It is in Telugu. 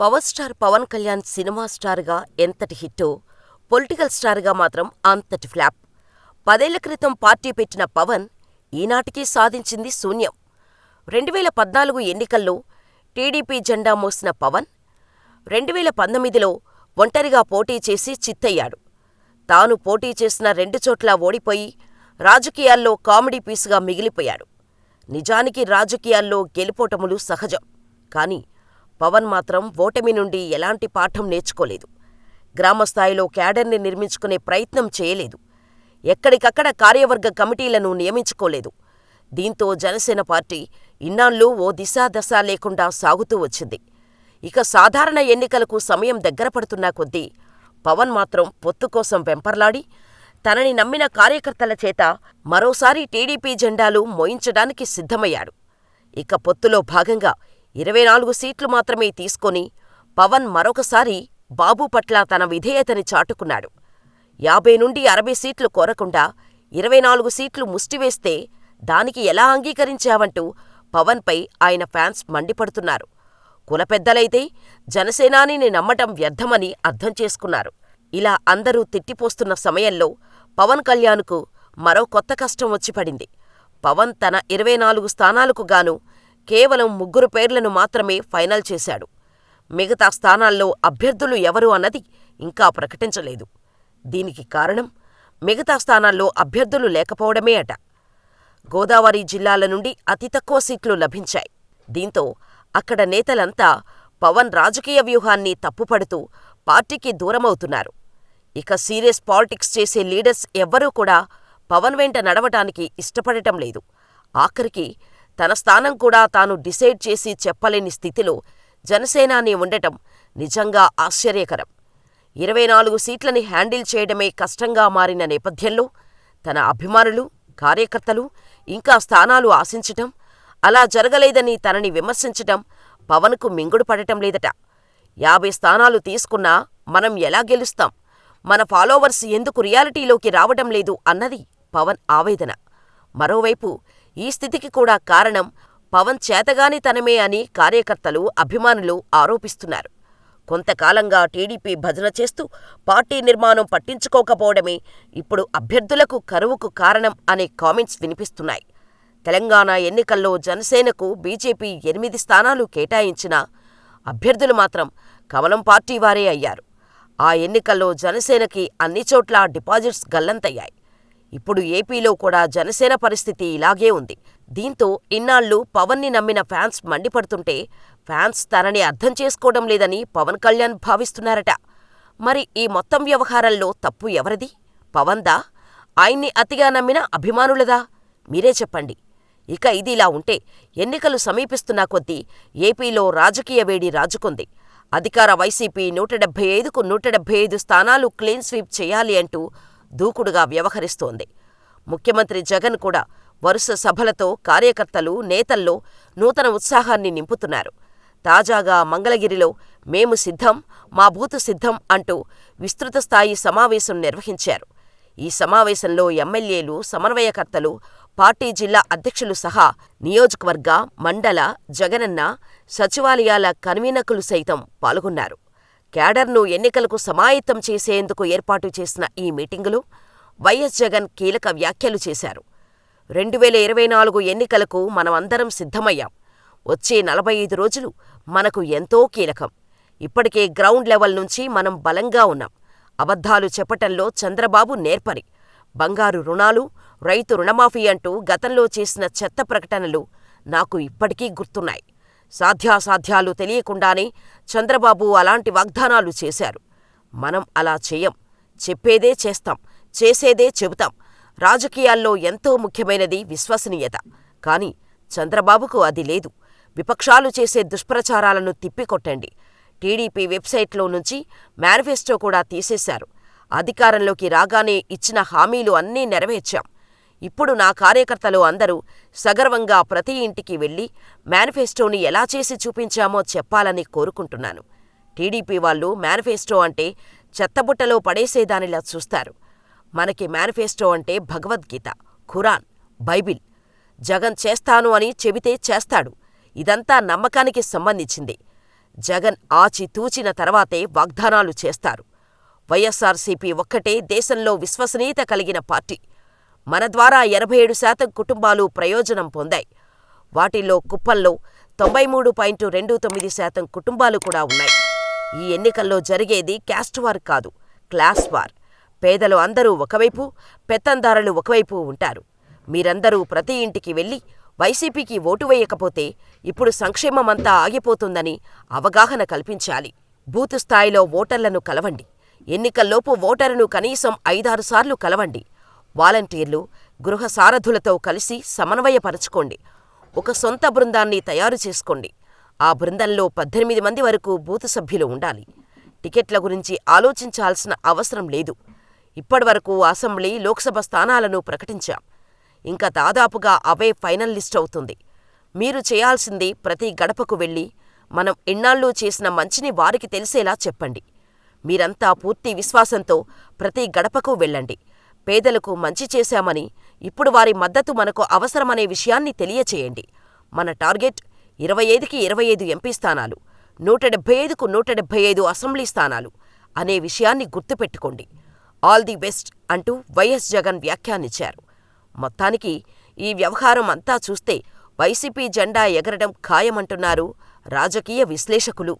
Power star Pawan Kalyan cinema స్టార్గా ఎంతటి హిట్టో, పొలిటికల్ స్టార్గా మాత్రం అంతటి ఫ్లాప్. పదేళ్ళ క్రితం పార్టీ పెట్టిన పవన్ ఈనాటికీ సాధించింది శూన్యం. రెండువేల పద్నాలుగు ఎన్నికల్లో టీడీపీ జెండా మోసిన పవన్, రెండువేల పంతొమ్మిదిలో ఒంటరిగా పోటీ చేసి చిత్తయ్యాడు. తాను పోటీ చేసిన రెండు చోట్లా ఓడిపోయి రాజకీయాల్లో కామెడీ పీసుగా మిగిలిపోయాడు. నిజానికి రాజకీయాల్లో గెలుపోటములు సహజం. కానీ పవన్ మాత్రం ఓటమి నుండి ఎలాంటి పాఠం నేర్చుకోలేదు. గ్రామస్థాయిలో క్యాడర్ని నిర్మించుకునే ప్రయత్నం చేయలేదు. ఎక్కడికక్కడ కార్యవర్గ కమిటీలను నియమించుకోలేదు. దీంతో జనసేన పార్టీ ఇన్నాళ్ళు ఓ దిశా దశ లేకుండా సాగుతూ వచ్చింది. ఇక సాధారణ ఎన్నికలకు సమయం దగ్గర పడుతున్న కొద్దీ పవన్ మాత్రం పొత్తు కోసం వెంపర్లాడి, తనని నమ్మిన కార్యకర్తల చేత మరోసారి టీడీపీ జెండాలు మోయించడానికి సిద్ధమయ్యాడు. ఇక పొత్తులో భాగంగా ఇరవై నాలుగు సీట్లు మాత్రమే తీసుకొని పవన్ మరొకసారి బాబు పట్ల తన విధేయతని చాటుకున్నాడు. యాభై నుండి అరవై సీట్లు కోరకుండా ఇరవై నాలుగు సీట్లు ముష్టివేస్తే దానికి ఎలా అంగీకరించావంటూ పవన్పై ఆయన ఫ్యాన్స్ మండిపడుతున్నారు. కుల పెద్దలైతే జనసేనానిని నమ్మటం వ్యర్థమని అర్థం చేసుకున్నారు. ఇలా అందరూ తిట్టిపోస్తున్న సమయంలో పవన్ కళ్యాణ్కు మరో కొత్త కష్టం వచ్చి పడింది. పవన్ తన ఇరవై నాలుగు స్థానాలకు గాను కేవలం ముగ్గురు పేర్లను మాత్రమే ఫైనల్ చేశాడు. మిగతా స్థానాల్లో అభ్యర్థులు ఎవరు అన్నది ఇంకా ప్రకటించలేదు. దీనికి కారణం మిగతా స్థానాల్లో అభ్యర్థులు లేకపోవడమే అట. గోదావరి జిల్లాల నుండి అతి తక్కువ సీట్లు లభించాయి. దీంతో అక్కడ నేతలంతా పవన్ రాజకీయ వ్యూహాన్ని తప్పుపడుతూ పార్టీకి దూరమవుతున్నారు. ఇక సీరియస్ పాలిటిక్స్ చేసే లీడర్స్ ఎవ్వరూ కూడా పవన్ వెంట నడవటానికి ఇష్టపడటం లేదు. ఆఖరికి తన స్థానం కూడా తాను డిసైడ్ చేసి చెప్పలేని స్థితిలో జనసేనాని ఉండటం నిజంగా ఆశ్చర్యకరం. ఇరవై నాలుగు సీట్లని హ్యాండిల్ చేయడమే కష్టంగా మారిన నేపథ్యంలో తన అభిమానులు, కార్యకర్తలు ఇంకా స్థానాలు ఆశించటం, అలా జరగలేదని తనని విమర్శించటం పవన్కు మింగుడు పడటం లేదట. యాభై స్థానాలు తీసుకున్నా మనం ఎలా గెలుస్తాం, మన ఫాలోవర్స్ ఎందుకు రియాలిటీలోకి రావటం లేదు అన్నది పవన్ ఆవేదన. మరోవైపు ఈ స్థితికి కూడా కారణం పవన్ చేతగానితనమే అని కార్యకర్తలు, అభిమానులు ఆరోపిస్తున్నారు. కొంతకాలంగా టీడీపీ భజన చేస్తూ పార్టీ నిర్మాణం పట్టించుకోకపోవడమే ఇప్పుడు అభ్యర్థులకు కరువుకు కారణం అనే కామెంట్స్ వినిపిస్తున్నాయి. తెలంగాణ ఎన్నికల్లో జనసేనకు బీజేపీ ఎనిమిది స్థానాలు కేటాయించినా అభ్యర్థులు మాత్రం కమలం పార్టీ వారే అయ్యారు. ఆ ఎన్నికల్లో జనసేనకి అన్ని చోట్లా డిపాజిట్స్ గల్లంతయ్యాయి. ఇప్పుడు ఏపీలో కూడా జనసేన పరిస్థితి ఇలాగే ఉంది. దీంతో ఇన్నాళ్ళు పవన్ని నమ్మిన ఫ్యాన్స్ మండిపడుతుంటే ఫ్యాన్స్ తనని అర్థం చేసుకోవడం లేదని పవన్ కళ్యాణ్ భావిస్తున్నారట. మరి ఈ మొత్తం వ్యవహారంలో తప్పు ఎవరిది? పవన్దా? ఆయన్ని అతిగా నమ్మిన అభిమానులదా? మీరే చెప్పండి. ఇక ఇదిలా ఉంటే ఎన్నికలు సమీపిస్తున్న కొద్దీ ఏపీలో రాజకీయ వేడి రాజుకుంది. అధికార వైసీపీ నూట డెబ్బై ఐదుకు నూట డెబ్బై ఐదు స్థానాలు క్లీన్ స్వీప్ చేయాలి అంటూ దూకుడుగా వ్యవహరిస్తోంది. ముఖ్యమంత్రి జగన్ కూడా వరుస సభలతో కార్యకర్తలు, నేతల్లో నూతన ఉత్సాహాన్ని నింపుతున్నారు. తాజాగా మంగళగిరిలో మేము సిద్ధం, మా బూతు సిద్ధం అంటూ విస్తృతస్థాయి సమావేశం నిర్వహించారు. ఈ సమావేశంలో ఎమ్మెల్యేలు, సమన్వయకర్తలు, పార్టీ జిల్లా అధ్యక్షులు సహా నియోజకవర్గ, మండల, జగనన్న, సచివాలయాల కన్వీనకులు సైతం పాల్గొన్నారు. క్యాడర్ను ఎన్నికలకు సమాయత్తం చేసేందుకు ఏర్పాటు చేసిన ఈ మీటింగులో వైఎస్ జగన్ కీలక వ్యాఖ్యలు చేశారు. రెండువేల ఇరవై నాలుగు ఎన్నికలకు మనమందరం సిద్ధమయ్యాం. వచ్చే నలభై ఐదు రోజులు మనకు ఎంతో కీలకం. ఇప్పటికే గ్రౌండ్ లెవెల్ నుంచి మనం బలంగా ఉన్నాం. అబద్ధాలు చెప్పటంలో చంద్రబాబు నేర్పరి. బంగారు రుణాలు, రైతు రుణమాఫీ అంటూ గతంలో చేసిన చెత్త ప్రకటనలు నాకు ఇప్పటికీ గుర్తున్నాయి. సాధ్యాసాధ్యాలు తెలియకుండానే చంద్రబాబు అలాంటి వాగ్దానాలు చేశారు. మనం అలా చేయం చెప్పేదే చేస్తాం, చేసేదే చెబుతాం. రాజకీయాల్లో ఎంతో ముఖ్యమైనది విశ్వసనీయత. కాని చంద్రబాబుకు అది లేదు. విపక్షాలు చేసే దుష్ప్రచారాలను తిప్పికొట్టండి. టీడీపీ వెబ్సైట్లో నుంచి మేనిఫెస్టో కూడా తీసేశారు. అధికారంలోకి రాగానే ఇచ్చిన హామీలు అన్నీ నెరవేర్చాం. ఇప్పుడు నా కార్యకర్తలు అందరూ సగర్వంగా ప్రతి ఇంటికి వెళ్ళి మేనిఫెస్టోని ఎలా చేసి చూపించామో చెప్పాలని కోరుకుంటున్నాను. టీడీపీ వాళ్ళు మేనిఫెస్టో అంటే చెత్తబుట్టలో పడేసేదానిలా చూస్తారు. మనకి మేనిఫెస్టో అంటే భగవద్గీత, ఖురాన్, బైబిల్. జగన్ చేస్తాను అని చెబితే చేస్తాడు. ఇదంతా నమ్మకానికి సంబంధించింది. జగన్ ఆచితూచిన తర్వాతే వాగ్దానాలు చేస్తారు. వైఎస్సార్సీపీ ఒక్కటే దేశంలో విశ్వసనీయత కలిగిన పార్టీ. మన ద్వారా ఎనభై ఏడు శాతం కుటుంబాలు ప్రయోజనం పొందాయి. వాటిల్లో కుప్పల్లో తొంభై మూడు పాయింట్ రెండు తొమ్మిది శాతం కుటుంబాలు కూడా ఉన్నాయి. ఈ ఎన్నికల్లో జరిగేది క్యాస్ట్ వార్ కాదు, క్లాస్ వార్. పేదలు అందరూ ఒకవైపు, పెత్తందారులు ఒకవైపు ఉంటారు. మీరందరూ ప్రతి ఇంటికి వెళ్ళి వైసీపీకి ఓటు వేయకపోతే ఇప్పుడు సంక్షేమమంతా ఆగిపోతుందని అవగాహన కల్పించాలి. బూతు స్థాయిలో ఓటర్లను కలవండి. ఎన్నికల్లోపు ఓటరును కనీసం ఐదారు సార్లు కలవండి. వాలంటీర్లు, గృహ సారథులతో కలిసి సమన్వయపరచుకోండి. ఒక సొంత బృందాన్ని తయారు చేసుకోండి. ఆ బృందంలో పద్దెనిమిది మంది వరకు బూతు సభ్యులు ఉండాలి. టికెట్ల గురించి ఆలోచించాల్సిన అవసరం లేదు. ఇప్పటివరకు అసెంబ్లీ, లోక్సభ స్థానాలను ప్రకటించాం. ఇంక దాదాపుగా అవే ఫైనల్ లిస్టవుతుంది. మీరు చేయాల్సింది ప్రతి గడపకు వెళ్ళి మనం ఇన్నాళ్ళూ చేసిన మంచిని వారికి తెలిసేలా చెప్పండి. మీరంతా పూర్తి విశ్వాసంతో ప్రతి గడపకు వెళ్ళండి. పేదలకు మంచి చేశామని, ఇప్పుడు వారి మద్దతు మనకు అవసరమనే విషయాన్ని తెలియచేయండి. మన టార్గెట్ ఇరవై ఐదుకి ఇరవై ఐదు ఎంపీ స్థానాలు, నూట డెబ్బై ఐదుకు నూట డెబ్బై ఐదు అసెంబ్లీ స్థానాలు అనే విషయాన్ని గుర్తుపెట్టుకోండి. ఆల్ ది బెస్ట్ అంటూ వైఎస్ జగన్ వ్యాఖ్యానించారు. మొత్తానికి ఈ వ్యవహారం అంతా చూస్తే వైసీపీ జెండా ఎగరడం ఖాయమంటున్నారు రాజకీయ విశ్లేషకులు.